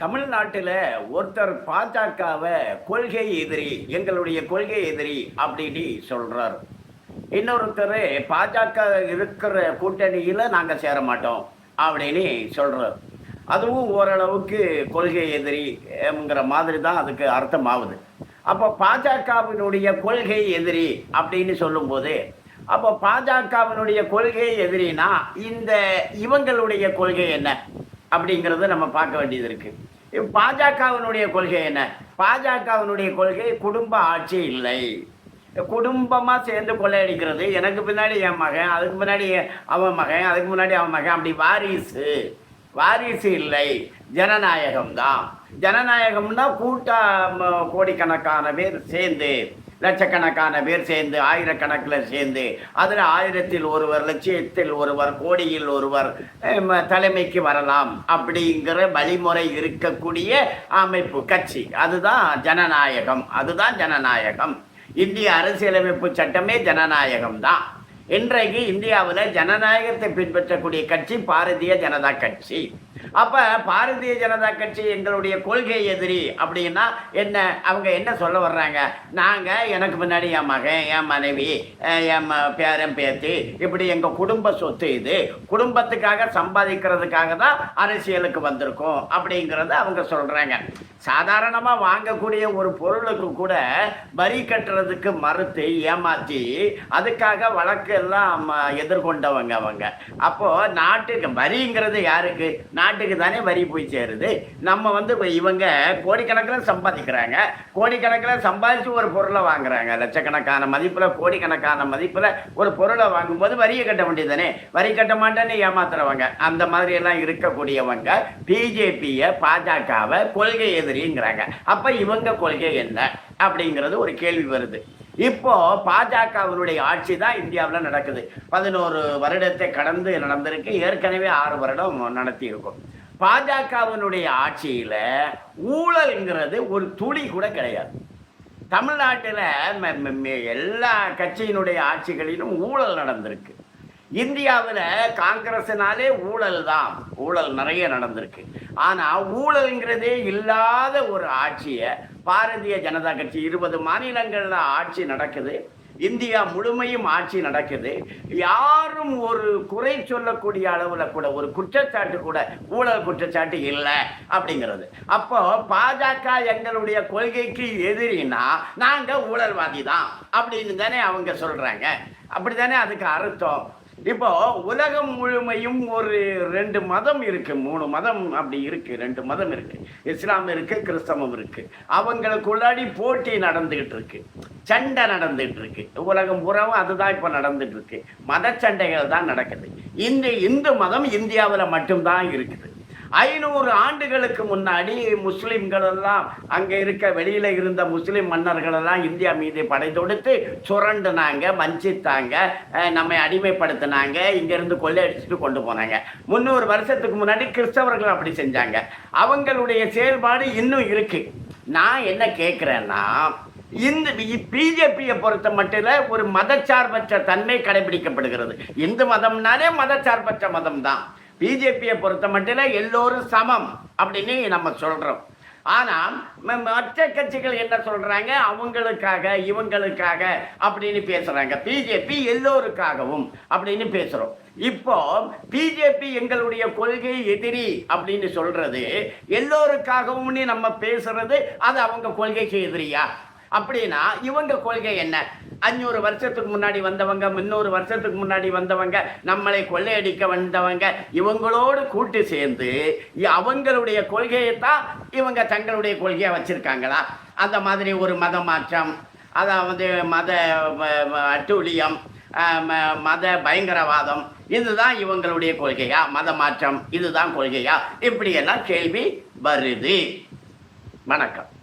தமிழ்நாட்டில் ஒருத்தர் பாஜகவை கொள்கை எதிரி எங்களுடைய கொள்கை எதிரி அப்படின்னு சொல்கிறார் இன்னொருத்தர் பாஜக இருக்கிற கூட்டணியில் நாங்கள் சேர மாட்டோம் அப்படின்னு சொல்கிறார் அதுவும் ஓரளவுக்கு கொள்கை எதிரிங்கிற மாதிரி தான் அதுக்கு அர்த்தமாகுது. அப்போ பாஜகவினுடைய கொள்கை எதிரி அப்படின்னு சொல்லும்போது அப்போ பாஜகவினுடைய கொள்கை எதிரினா இந்த இவங்களுடைய கொள்கை என்ன? அப்படிங்கிறத நம்ம பார்க்க வேண்டியது இருக்குது பாஜகவினுடைய கொள்கை என்ன? பாஜகவினுடைய கொள்கை குடும்ப ஆட்சி இல்லை. குடும்பமாக சேர்ந்து கொள்ளையடிக்கிறது. எனக்கு பின்னாடி என் மகன் அதுக்கு முன்னாடி அவன் மகன் அதுக்கு முன்னாடி அவன் மகன். அப்படி வாரிசு. வாரிசு இல்லை. ஜனநாயகம் தான் ஜனநாயகம்னா கூட்டா கோடிக்கணக்கான பேர் சேர்ந்து லட்சக்கணக்கான பேர் சேர்ந்து ஆயிரக்கணக்கில் சேர்ந்து அதில் ஆயிரத்தில் ஒருவர் லட்சியத்தில் ஒருவர் கோடியில் ஒருவர் தலைமைக்கு வரலாம் அப்படிங்கிற வழிமுறை இருக்கக்கூடிய அமைப்பு கட்சி. அதுதான் ஜனநாயகம். அதுதான் ஜனநாயகம். இந்திய அரசியலமைப்பு சட்டமே ஜனநாயகம் தான் இன்றைக்கு இந்தியாவில் ஜனநாயகத்தை பின்பற்றக்கூடிய கட்சி பாரதிய ஜனதா கட்சி. அப்போ பாரதிய ஜனதா கட்சி எங்களுடைய கொள்கை எதிரி அப்படின்னா என்ன? அவங்க என்ன சொல்ல வர்றாங்க? நாங்கள் எனக்கு முன்னாடி என் மகன் என் மனைவி என் பேரன் பேத்தி இப்படி எங்கள் குடும்ப சொத்து இது. குடும்பத்துக்காக சம்பாதிக்கிறதுக்காக தான் அரசியலுக்கு வந்திருக்கோம் அப்படிங்கிறத அவங்க சொல்கிறாங்க சாதாரணமாக வாங்கக்கூடிய ஒரு பொருளுக்கு கூட வரி கட்டுறதுக்கு மறுத்து ஏமாற்றி அதுக்காக வழக்கு எல்லாம் எதிர்கொண்டவங்க அவங்க. அப்போ நாட்டுக்கு வரிங்கிறது யாருக்கு? நாட்டுக்கு தானே வரி போய் சேருது. நம்ம வந்து இவங்க கோடிக்கணக்கில் சம்பாதிக்கிறாங்க. கோடிக்கணக்கில் சம்பாதிச்சு ஒரு பொருளை வாங்குறாங்க. லட்சக்கணக்கான மதிப்பில் கோடிக்கணக்கான மதிப்பில் ஒரு பொருளை வாங்கும்போது வரியை கட்ட வேண்டியதானே வரி கட்ட மாட்டேன்னு ஏமாத்துறவங்க. அந்த மாதிரி எல்லாம் இருக்கக்கூடியவங்க பிஜேபியை பாஜகவை கொள்கை எதிரிங்கிறாங்க. அப்போ இவங்க கொள்கை என்ன? அப்படிங்கிறது ஒரு கேள்வி வருது. இப்போ பாஜகவினுடைய ஆட்சி தான் இந்தியாவில் நடக்குது. பதினோரு வருடத்தை கடந்து நடந்திருக்கு. ஏற்கனவே ஆறு வருடம் நடத்தி இருக்கும் பாஜகவினுடைய ஆட்சியில் ஊழல்ங்கிறது ஒரு துளி கூட கிடையாது. தமிழ்நாட்டில் எல்லா கட்சியினுடைய ஆட்சிகளிலும் ஊழல் நடந்திருக்கு. இந்தியாவில் காங்கிரஸினாலே ஊழல் தான். ஊழல் நிறைய நடந்திருக்கு. ஆனால் ஊழல்ங்கிறதே இல்லாத ஒரு ஆட்சியை பாரதிய ஜனதா கட்சி இருபது மாநிலங்களில் ஆட்சி நடக்குது. இந்தியா முழுமையும் ஆட்சி நடக்குது. யாரும் ஒரு குறை சொல்லக்கூடிய அளவில் கூட ஒரு குற்றச்சாட்டு கூட ஊழல் குற்றச்சாட்டு இல்லை அப்படிங்கிறது. அப்போ பாஜக எங்களுடைய கொள்கைக்கு எதிரினா நாங்கள் ஊழல்வாதி தான் அப்படின்னு தானே அவங்க சொல்கிறாங்க அப்படி தானே அதுக்கு அர்த்தம்? இப்போ உலகம் முழுமையும் ஒரு ரெண்டு மதம் இருக்கு மூணு மதம் அப்படி இருக்கு ரெண்டு மதம் இருக்கு. இஸ்லாம் இருக்கு கிறிஸ்தவம் இருக்கு. அவங்களுக்குள்ளாடி போட்டி நடந்துகிட்டு இருக்கு. சண்டை நடந்துகிட்டு இருக்கு. உலகம் பூராவும் அதுதான் இப்போ நடந்துட்டு இருக்கு. மத சண்டைகள் தான் நடக்குது. இந்த இந்து மதம் இந்தியாவில் மட்டும்தான் இருக்குது. ஐநூறு ஆண்டுகளுக்கு முன்னாடி முஸ்லீம்கள் எல்லாம் அங்கே இருக்க வெளியில் இருந்த முஸ்லீம் மன்னர்கள் எல்லாம் இந்தியா மீது படை தொடுத்து சுரண்டுனாங்க வஞ்சித்தாங்க நம்மை அடிமைப்படுத்தினாங்க இங்கேருந்து கொள்ளையடிச்சிட்டு கொண்டு போனாங்க. முந்நூறு வருஷத்துக்கு முன்னாடி கிறிஸ்தவர்கள் அப்படி செஞ்சாங்க. அவங்களுடைய செயல்பாடு இன்னும் இருக்குது நான் என்ன கேட்குறேன்னா இந்த பிஜேபியை பொறுத்த மட்டும் ஒரு மதச்சார்பற்ற தன்மை கடைபிடிக்கப்படுகிறது. இந்து மதம்னாலே மதச்சார்பற்ற மதம் தான் பிஜேபியை பொறுத்த மட்டும் எல்லோரும் சமம் அப்படின்னு நம்ம சொல்கிறோம் ஆனால் மற்ற கட்சிகள் என்ன சொல்கிறாங்க அவங்களுக்காக இவங்களுக்காக அப்படின்னு பேசுகிறாங்க பிஜேபி எல்லோருக்காகவும் அப்படின்னு பேசுகிறோம் இப்போ பிஜேபி எங்களுடைய கொள்கை எதிரி அப்படின்னு சொல்கிறது எல்லோருக்காகவும் நம்ம பேசுறது அது அவங்க கொள்கைக்கு எதிரியா? அப்படின்னா இவங்க கொள்கை என்ன? அஞ்சூறு வருஷத்துக்கு முன்னாடி வந்தவங்க முந்நூறு வருஷத்துக்கு முன்னாடி வந்தவங்க நம்மளை கொள்ளையடிக்க வந்தவங்க இவங்களோடு கூட்டு சேர்ந்து அவங்களுடைய கொள்கையை தான் இவங்க தங்களுடைய கொள்கையை வச்சுருக்காங்களா? அந்த மாதிரி ஒரு மத மாற்றம் அதாவது மத அட்டூழியம் ம- மத பயங்கரவாதம் இதுதான் இவங்களுடைய கொள்கையா? மத மாற்றம் இதுதான் கொள்கையா? இப்படியெல்லாம் கேள்வி வருது. வணக்கம்.